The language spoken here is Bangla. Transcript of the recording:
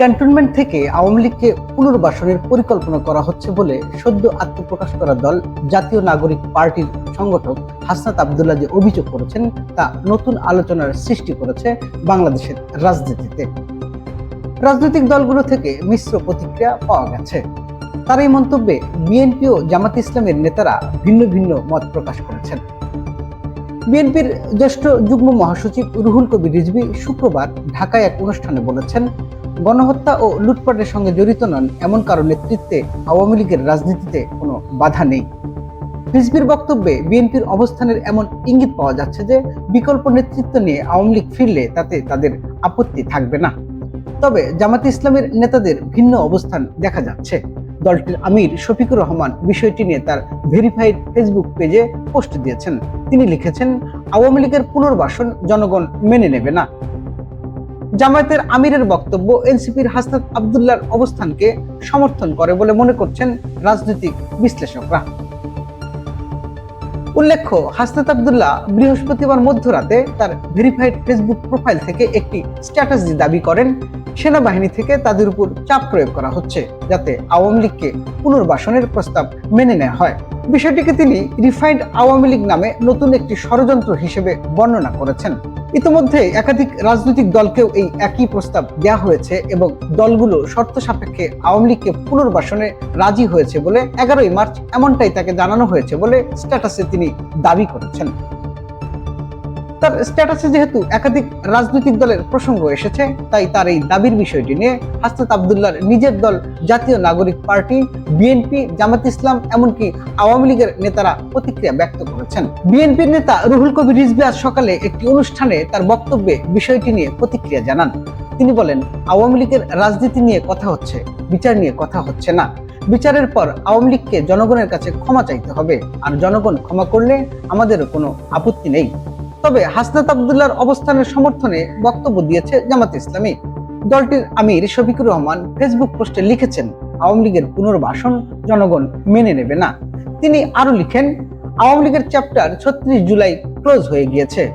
ক্যান্টনমেন্ট থেকে আওয়ামী লীগকে পুনর্বাসনের পরিকল্পনা করা হচ্ছে বলে সদ্য আত্মপ্রকাশ করা দল জাতীয় নাগরিক পার্টির সংগঠক হাসনাত আবদুল্লাহ যে অভিযোগ করেছেন, তা নতুন আলোচনার সৃষ্টি করেছে বাংলাদেশের রাজনীতিতে। রাজনৈতিক দলগুলো থেকে মিশ্র প্রতিক্রিয়া পাওয়া গেছে। তার এই মন্তব্যে বিএনপি ও জামাত ইসলামের নেতারা ভিন্ন ভিন্ন মত প্রকাশ করেছেন। বিএনপির জ্যেষ্ঠ যুগ্ম মহাসচিব রুহুল কবির রিজভী শুক্রবার ঢাকায় এক অনুষ্ঠানে বলেছেন গণহত্যা ও লুটপাটের সঙ্গে জড়িত নন, এমন কারও নেতৃত্বে আওয়ামী লীগের রাজনীতিতে কোনো বাধা নেই। রিজভির বক্তব্যে বিএনপির অবস্থানের এমন ইঙ্গিত পাওয়া যাচ্ছে যে, বিকল্প নেতৃত্ব নিয়ে আওয়ামী লীগ ফিরলে তাতে তাদের আপত্তি থাকবে না। তবে জামাত ইসলামের নেতাদের ভিন্ন অবস্থান দেখা যাচ্ছে। দলটির আমির শফিকুর রহমান বিষয়টি নিয়ে তার ভেরিফাইড ফেসবুক পেজে পোস্ট দিয়েছেন। তিনি লিখেছেন, আওয়ামী লীগের পুনর্বাসন জনগণ মেনে নেবে না। জামায়াতের আমিরের বক্তব্য এনসিপির হাসনাত আবদুল্লার অবস্থানকে সমর্থন করে বলে মনে করছেন রাজনৈতিক বিশ্লেষকরা। উল্লেখ্য, হাসনাত আবদুল্লাহ বৃহস্পতিবার মধ্যরাতে তার ভেরিফাইড ফেসবুক প্রোফাইল থেকে একটি স্ট্যাটাস দাবি করেন, সেনাবাহিনী থেকে তাদের উপর চাপ প্রয়োগ করা হচ্ছে যাতে আওয়ামী লীগকে পুনর্বাসনের প্রস্তাব মেনে নেওয়া হয়। বিষয়টিকে তিনি রিফাইন্ড আওয়ামী লীগ নামে নতুন একটি ষড়যন্ত্র হিসেবে বর্ণনা করেছেন। ইতিমধ্যে একাধিক রাজনৈতিক দলকেও এই একই প্রস্তাব দেওয়া হয়েছে এবং দলগুলো শর্ত সাপেক্ষে আওয়ামী লীগকে পুনর্বাসনে রাজি হয়েছে বলে এগারোই মার্চ এমনটাই তাকে জানানো হয়েছে বলে স্ট্যাটাসে তিনি দাবি করেছেন। তার স্ট্যাটাসে যেহেতু একাধিক রাজনৈতিক দলের প্রসঙ্গ এসেছে, তাই তার এই দাবির বিষয়টি নিয়ে হাসনাত আবদুল্লার নিজের দল জাতীয় নাগরিক পার্টি, বিএনপি, জামাত ইসলাম, এমনকি আওয়ামী লীগের নেতারা প্রতিক্রিয়া ব্যক্ত করেছেন। বিএনপির নেতা রুহুল কবির রিজভী আজ সকালে একটি অনুষ্ঠানে তার বক্তব্যে বিষয়টি নিয়ে প্রতিক্রিয়া জানান। তিনি বলেন, আওয়ামী লীগের রাজনীতি নিয়ে কথা হচ্ছে, বিচার নিয়ে কথা হচ্ছে না। বিচারের পর আওয়ামী লীগকে জনগণের কাছে ক্ষমা চাইতে হবে। আর জনগণ ক্ষমা করলে আমাদের কোনো আপত্তি নেই। তবে হাসনাত আবদুল্লার অবস্থানের সমর্থনে বক্তব্য দিয়েছে জামাত ইসলামী। দলটির আমির শফিকুর রহমান ফেসবুক পোস্টে লিখেছেন, আওয়ামী লীগের পুনর্বাসন জনগণ মেনে নেবে না। তিনি আরও লিখেন, আওয়ামী লীগের চ্যাপ্টার ছত্রিশ জুলাই ক্লোজ হয়ে গিয়েছে।